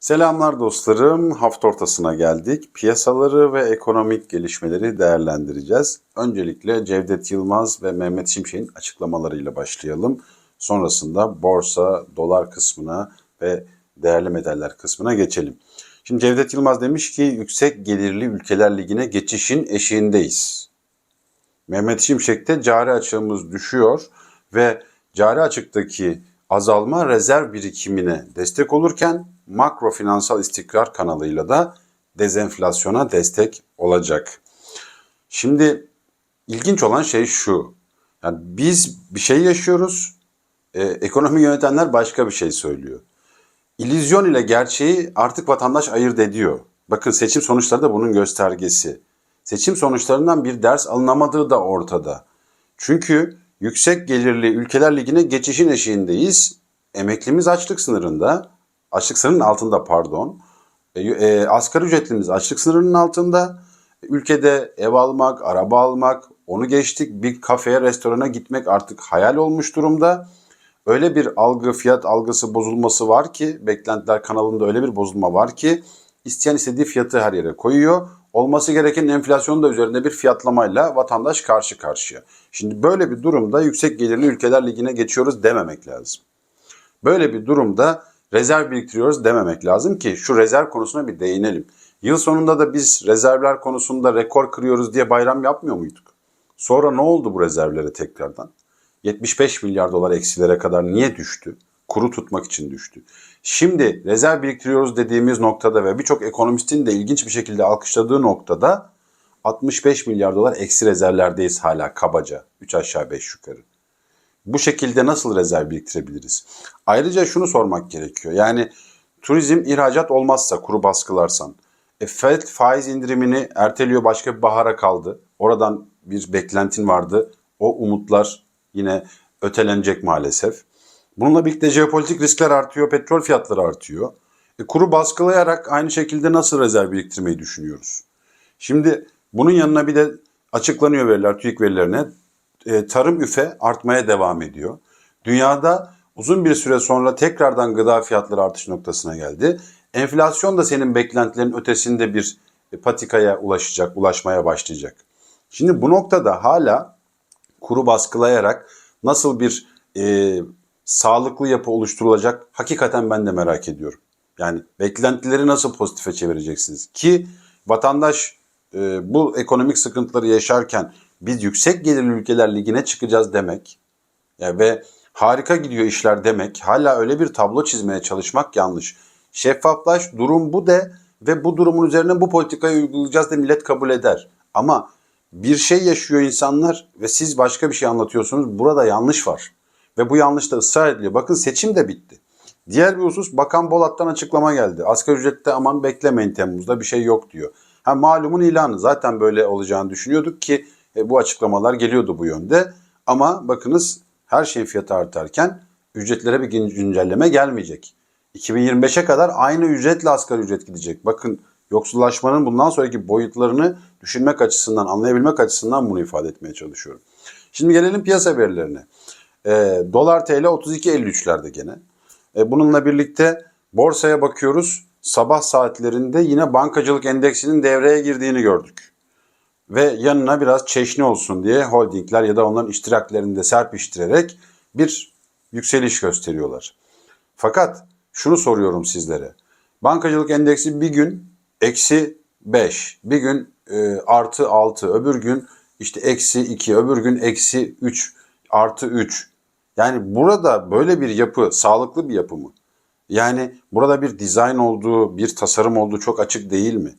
Selamlar dostlarım. Hafta ortasına geldik. Piyasaları ve ekonomik gelişmeleri değerlendireceğiz. Öncelikle Cevdet Yılmaz ve Mehmet Şimşek'in açıklamalarıyla başlayalım. Sonrasında borsa, dolar kısmına ve değerli metaller kısmına geçelim. Şimdi Cevdet Yılmaz demiş ki yüksek gelirli ülkeler ligine geçişin eşiğindeyiz. Mehmet Şimşek'te cari açığımız düşüyor ve cari açıktaki azalma rezerv birikimine destek olurken makro finansal istikrar kanalıyla da dezenflasyona destek olacak. Şimdi ilginç olan şey şu. Yani biz bir şey yaşıyoruz. e, ekonomi yönetenler başka bir şey söylüyor. İllüzyon ile gerçeği artık vatandaş ayırt ediyor. Bakın seçim sonuçları da bunun göstergesi. Seçim sonuçlarından bir ders alınamadığı da ortada. Çünkü yüksek gelirli ülkeler ligine geçişin eşiğindeyiz. Emeklimiz açlık sınırında, açlık sınırının altında pardon. E, e, asgari ücretlimiz açlık sınırının altında. Ülkede ev almak, araba almak, onu geçtik bir kafeye, restorana gitmek artık hayal olmuş durumda. Öyle bir algı, fiyat algısı bozulması var ki, beklentiler kanalında öyle bir bozulma var ki, isteyen istediği fiyatı her yere koyuyor. Olması gereken enflasyonun da üzerinde bir fiyatlamayla vatandaş karşı karşıya. Şimdi böyle bir durumda yüksek gelirli ülkeler ligine geçiyoruz dememek lazım. Böyle bir durumda rezerv biriktiriyoruz dememek lazım ki şu rezerv konusuna bir değinelim. Yıl sonunda da biz rezervler konusunda rekor kırıyoruz diye bayram yapmıyor muyduk? Sonra ne oldu bu rezervlere tekrardan? 75 milyar dolar eksilere kadar niye düştü? Kuru tutmak için düştü. Şimdi rezerv biriktiriyoruz dediğimiz noktada ve birçok ekonomistin de ilginç bir şekilde alkışladığı noktada 65 milyar dolar eksi rezervlerdeyiz hala kabaca. 3 aşağı 5 yukarı. Bu şekilde nasıl rezerv biriktirebiliriz? Ayrıca şunu sormak gerekiyor. Yani turizm ihracat olmazsa kuru baskılarsan e, FED faiz indirimini erteliyor başka bir bahara kaldı. Oradan bir beklentin vardı. O umutlar yine ötelenecek maalesef. Bununla birlikte jeopolitik riskler artıyor, petrol fiyatları artıyor. E, kuru baskılayarak aynı şekilde nasıl rezerv biriktirmeyi düşünüyoruz? Şimdi bunun yanına bir de açıklanıyor veriler, TÜİK verilerine. E, tarım üfe artmaya devam ediyor. Dünyada uzun bir süre sonra tekrardan gıda fiyatları artış noktasına geldi. Enflasyon da senin beklentilerin ötesinde bir e, patikaya ulaşacak, ulaşmaya başlayacak. Şimdi bu noktada hala kuru baskılayarak nasıl bir e, sağlıklı yapı oluşturulacak hakikaten ben de merak ediyorum. Yani beklentileri nasıl pozitife çevireceksiniz? Ki vatandaş e, bu ekonomik sıkıntıları yaşarken biz yüksek gelirli ülkeler ligine çıkacağız demek ya ve harika gidiyor işler demek hala öyle bir tablo çizmeye çalışmak yanlış. Şeffaflaş durum bu de ve bu durumun üzerine bu politikayı uygulayacağız da millet kabul eder. Ama bir şey yaşıyor insanlar ve siz başka bir şey anlatıyorsunuz. Burada yanlış var. Ve bu yanlışta ısrar ediliyor. Bakın seçim de bitti. Diğer bir husus Bakan Bolat'tan açıklama geldi. Asgari ücrette aman beklemeyin Temmuz'da bir şey yok diyor. Ha malumun ilanı zaten böyle olacağını düşünüyorduk ki e, bu açıklamalar geliyordu bu yönde. Ama bakınız her şeyin fiyatı artarken ücretlere bir güncelleme gelmeyecek. 2025'e kadar aynı ücretle asgari ücret gidecek. Bakın yoksullaşmanın bundan sonraki boyutlarını düşünmek açısından, anlayabilmek açısından bunu ifade etmeye çalışıyorum. Şimdi gelelim piyasa verilerine. E, dolar TL 32.53'lerde gene. E, bununla birlikte borsaya bakıyoruz. Sabah saatlerinde yine bankacılık endeksinin devreye girdiğini gördük. Ve yanına biraz çeşni olsun diye holdingler ya da onların iştiraklerini de serpiştirerek bir yükseliş gösteriyorlar. Fakat şunu soruyorum sizlere. Bankacılık endeksi bir gün eksi 5, bir gün e, artı 6, öbür gün işte eksi 2, öbür gün eksi 3, artı 3. Yani burada böyle bir yapı sağlıklı bir yapı mı? Yani burada bir dizayn olduğu, bir tasarım olduğu çok açık değil mi?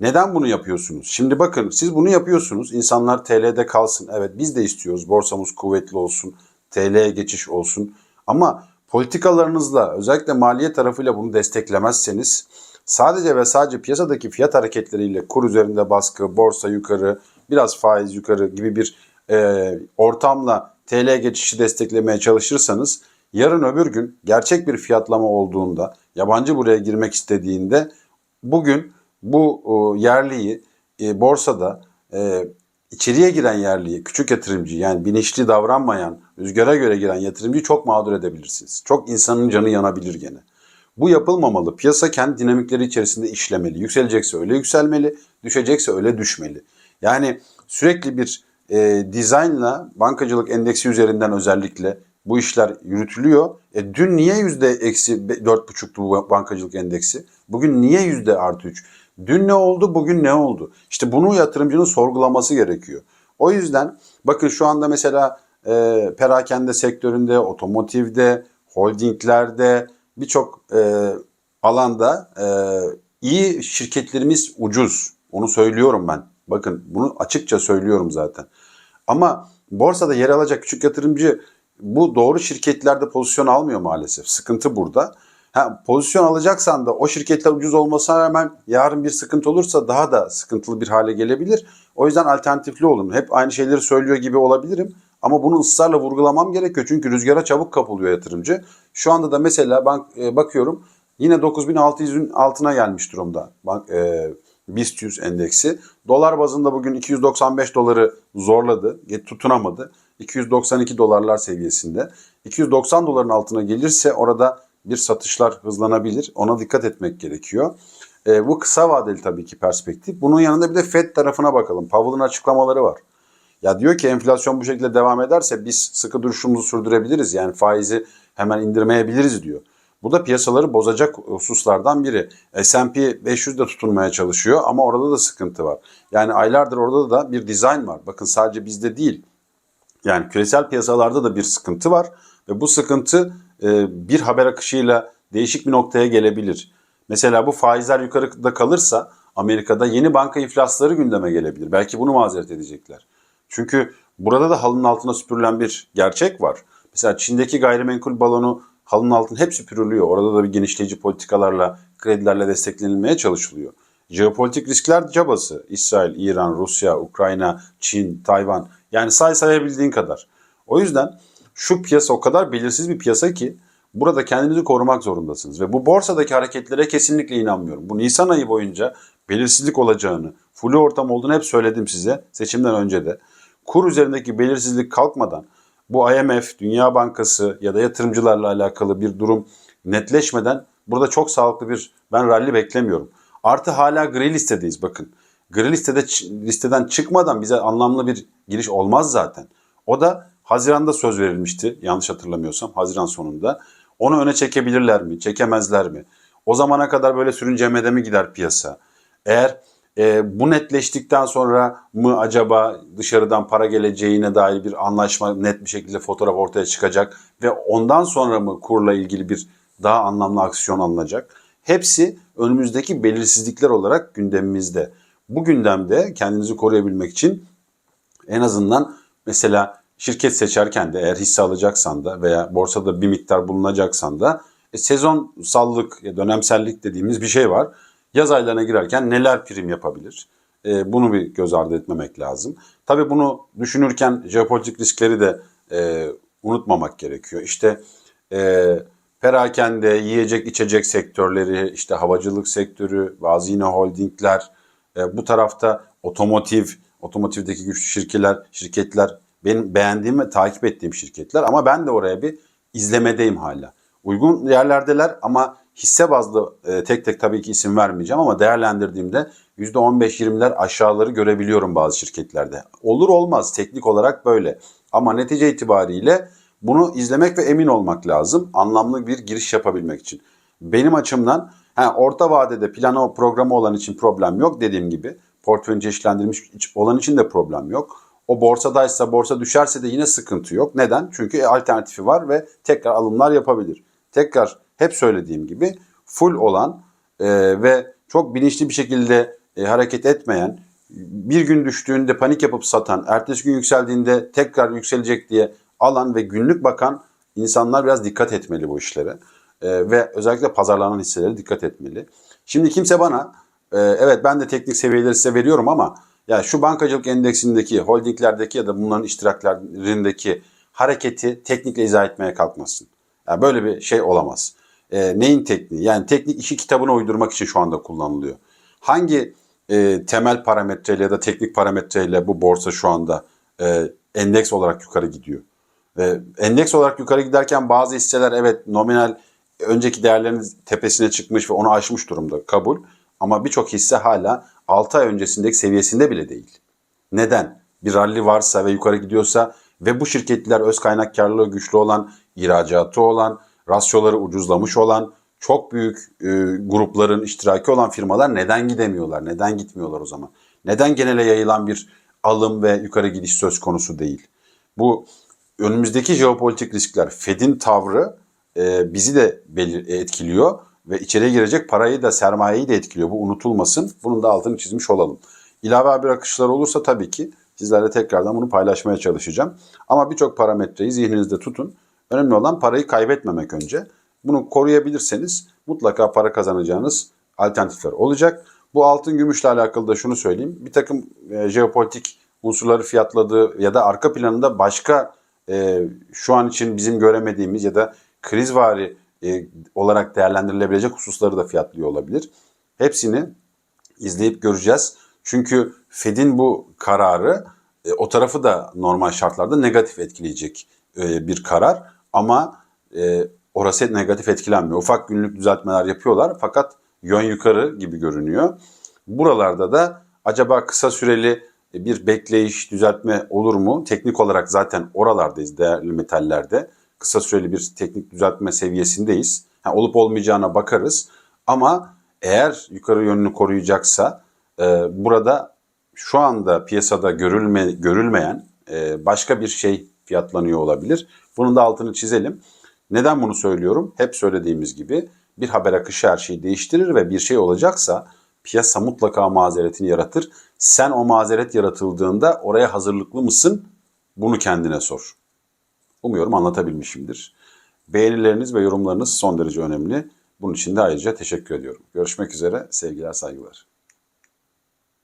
Neden bunu yapıyorsunuz? Şimdi bakın siz bunu yapıyorsunuz. İnsanlar TL'de kalsın. Evet biz de istiyoruz. Borsamız kuvvetli olsun. TL'ye geçiş olsun. Ama politikalarınızla özellikle maliye tarafıyla bunu desteklemezseniz sadece ve sadece piyasadaki fiyat hareketleriyle kur üzerinde baskı, borsa yukarı, biraz faiz yukarı gibi bir e, ortamla TL geçişi desteklemeye çalışırsanız yarın öbür gün gerçek bir fiyatlama olduğunda yabancı buraya girmek istediğinde bugün bu yerliyi e, borsada e, içeriye giren yerliyi, küçük yatırımcı yani bilinçli davranmayan, rüzgara göre giren yatırımcıyı çok mağdur edebilirsiniz. Çok insanın canı yanabilir gene. Bu yapılmamalı. Piyasa kendi dinamikleri içerisinde işlemeli. Yükselecekse öyle yükselmeli, düşecekse öyle düşmeli. Yani sürekli bir e, dizaynla bankacılık endeksi üzerinden özellikle bu işler yürütülüyor. E, dün niye yüzde eksi dört buçuktu bu bankacılık endeksi? Bugün niye yüzde artı üç? Dün ne oldu, bugün ne oldu? İşte bunu yatırımcının sorgulaması gerekiyor. O yüzden bakın şu anda mesela e, perakende sektöründe, otomotivde, holdinglerde birçok e, alanda e, iyi şirketlerimiz ucuz. Onu söylüyorum ben. Bakın bunu açıkça söylüyorum zaten. Ama borsada yer alacak küçük yatırımcı bu doğru şirketlerde pozisyon almıyor maalesef. Sıkıntı burada. Ha, pozisyon alacaksan da o şirketler ucuz olmasına rağmen yarın bir sıkıntı olursa daha da sıkıntılı bir hale gelebilir. O yüzden alternatifli olun. Hep aynı şeyleri söylüyor gibi olabilirim. Ama bunu ısrarla vurgulamam gerekiyor. Çünkü rüzgara çabuk kapılıyor yatırımcı. Şu anda da mesela ben e, bakıyorum yine 9600'ün altına gelmiş durumda. Bank, e, BIST 100 endeksi. Dolar bazında bugün 295 doları zorladı. Tutunamadı. 292 dolarlar seviyesinde. 290 doların altına gelirse orada bir satışlar hızlanabilir. Ona dikkat etmek gerekiyor. E, bu kısa vadeli tabii ki perspektif. Bunun yanında bir de FED tarafına bakalım. Powell'ın açıklamaları var. Ya diyor ki enflasyon bu şekilde devam ederse biz sıkı duruşumuzu sürdürebiliriz. Yani faizi hemen indirmeyebiliriz diyor. Bu da piyasaları bozacak hususlardan biri. S&P 500 de tutunmaya çalışıyor ama orada da sıkıntı var. Yani aylardır orada da bir dizayn var. Bakın sadece bizde değil. Yani küresel piyasalarda da bir sıkıntı var ve bu sıkıntı e, bir haber akışıyla değişik bir noktaya gelebilir. Mesela bu faizler yukarıda kalırsa Amerika'da yeni banka iflasları gündeme gelebilir. Belki bunu mazeret edecekler. Çünkü burada da halının altına süpürülen bir gerçek var. Mesela Çin'deki gayrimenkul balonu halının altına hep süpürülüyor. Orada da bir genişleyici politikalarla, kredilerle desteklenilmeye çalışılıyor. Jeopolitik riskler cabası. İsrail, İran, Rusya, Ukrayna, Çin, Tayvan. Yani say sayabildiğin kadar. O yüzden şu piyasa o kadar belirsiz bir piyasa ki burada kendinizi korumak zorundasınız. Ve bu borsadaki hareketlere kesinlikle inanmıyorum. Bu Nisan ayı boyunca belirsizlik olacağını, flu ortam olduğunu hep söyledim size seçimden önce de. Kur üzerindeki belirsizlik kalkmadan bu IMF, Dünya Bankası ya da yatırımcılarla alakalı bir durum netleşmeden burada çok sağlıklı bir ben rally beklemiyorum. Artı hala gri listedeyiz bakın. Gri listede listeden çıkmadan bize anlamlı bir giriş olmaz zaten. O da Haziran'da söz verilmişti yanlış hatırlamıyorsam Haziran sonunda. Onu öne çekebilirler mi? Çekemezler mi? O zamana kadar böyle sürüncemede mi gider piyasa? Eğer e, bu netleştikten sonra mı acaba dışarıdan para geleceğine dair bir anlaşma net bir şekilde fotoğraf ortaya çıkacak ve ondan sonra mı kurla ilgili bir daha anlamlı aksiyon alınacak? Hepsi önümüzdeki belirsizlikler olarak gündemimizde. Bu gündemde kendinizi koruyabilmek için en azından mesela şirket seçerken de eğer hisse alacaksan da veya borsada bir miktar bulunacaksan da e, sezonsallık, dönemsellik dediğimiz bir şey var. Yaz aylarına girerken neler prim yapabilir? E, bunu bir göz ardı etmemek lazım. Tabii bunu düşünürken jeopolitik riskleri de e, unutmamak gerekiyor. İşte e, perakende, yiyecek içecek sektörleri, işte havacılık sektörü, bazı yine holdingler, e, bu tarafta otomotiv, otomotivdeki güçlü şirketler, şirketler benim beğendiğim ve takip ettiğim şirketler ama ben de oraya bir izlemedeyim hala. Uygun yerlerdeler ama hisse bazlı e, tek tek tabii ki isim vermeyeceğim ama değerlendirdiğimde %15-20'ler aşağıları görebiliyorum bazı şirketlerde. Olur olmaz teknik olarak böyle. Ama netice itibariyle bunu izlemek ve emin olmak lazım anlamlı bir giriş yapabilmek için. Benim açımdan he, orta vadede plano programı olan için problem yok dediğim gibi. Portföyünü çeşitlendirmiş olan için de problem yok. O borsadaysa borsa düşerse de yine sıkıntı yok. Neden? Çünkü alternatifi var ve tekrar alımlar yapabilir. Tekrar hep söylediğim gibi full olan e, ve çok bilinçli bir şekilde e, hareket etmeyen, bir gün düştüğünde panik yapıp satan, ertesi gün yükseldiğinde tekrar yükselecek diye alan ve günlük bakan insanlar biraz dikkat etmeli bu işlere. E, ve özellikle pazarlanan hisselere dikkat etmeli. Şimdi kimse bana, e, evet ben de teknik seviyeleri size veriyorum ama ya şu bankacılık endeksindeki, holdinglerdeki ya da bunların iştiraklerindeki hareketi teknikle izah etmeye kalkmasın. Yani böyle bir şey olamaz. E, neyin tekniği? Yani teknik işi kitabına uydurmak için şu anda kullanılıyor. Hangi e, temel parametreyle ya da teknik parametreyle bu borsa şu anda e, endeks olarak yukarı gidiyor? E, endeks olarak yukarı giderken bazı hisseler evet nominal önceki değerlerin tepesine çıkmış ve onu aşmış durumda kabul. Ama birçok hisse hala 6 ay öncesindeki seviyesinde bile değil. Neden? Bir rally varsa ve yukarı gidiyorsa ve bu şirketler öz kaynak karlılığı güçlü olan, ihracatı olan, rasyoları ucuzlamış olan, çok büyük e, grupların iştiraki olan firmalar neden gidemiyorlar? Neden gitmiyorlar o zaman? Neden genele yayılan bir alım ve yukarı gidiş söz konusu değil? Bu önümüzdeki jeopolitik riskler, Fed'in tavrı e, bizi de etkiliyor ve içeriye girecek parayı da sermayeyi de etkiliyor. Bu unutulmasın. Bunun da altını çizmiş olalım. İlave haber akışları olursa tabii ki sizlerle tekrardan bunu paylaşmaya çalışacağım. Ama birçok parametreyi zihninizde tutun. Önemli olan parayı kaybetmemek önce. Bunu koruyabilirseniz mutlaka para kazanacağınız alternatifler olacak. Bu altın gümüşle alakalı da şunu söyleyeyim. Bir takım e, jeopolitik unsurları fiyatladığı ya da arka planında başka e, şu an için bizim göremediğimiz ya da krizvari e, olarak değerlendirilebilecek hususları da fiyatlıyor olabilir. Hepsini izleyip göreceğiz. Çünkü Fed'in bu kararı e, o tarafı da normal şartlarda negatif etkileyecek e, bir karar. Ama e, orası negatif etkilenmiyor. Ufak günlük düzeltmeler yapıyorlar fakat yön yukarı gibi görünüyor. Buralarda da acaba kısa süreli bir bekleyiş, düzeltme olur mu? Teknik olarak zaten oralardayız değerli metallerde. Kısa süreli bir teknik düzeltme seviyesindeyiz. Ha, olup olmayacağına bakarız. Ama eğer yukarı yönünü koruyacaksa e, burada şu anda piyasada görülme, görülmeyen e, başka bir şey fiyatlanıyor olabilir. Bunun da altını çizelim. Neden bunu söylüyorum? Hep söylediğimiz gibi bir haber akışı her şeyi değiştirir ve bir şey olacaksa piyasa mutlaka mazeretini yaratır. Sen o mazeret yaratıldığında oraya hazırlıklı mısın? Bunu kendine sor. Umuyorum anlatabilmişimdir. Beğenileriniz ve yorumlarınız son derece önemli. Bunun için de ayrıca teşekkür ediyorum. Görüşmek üzere, sevgiler, saygılar.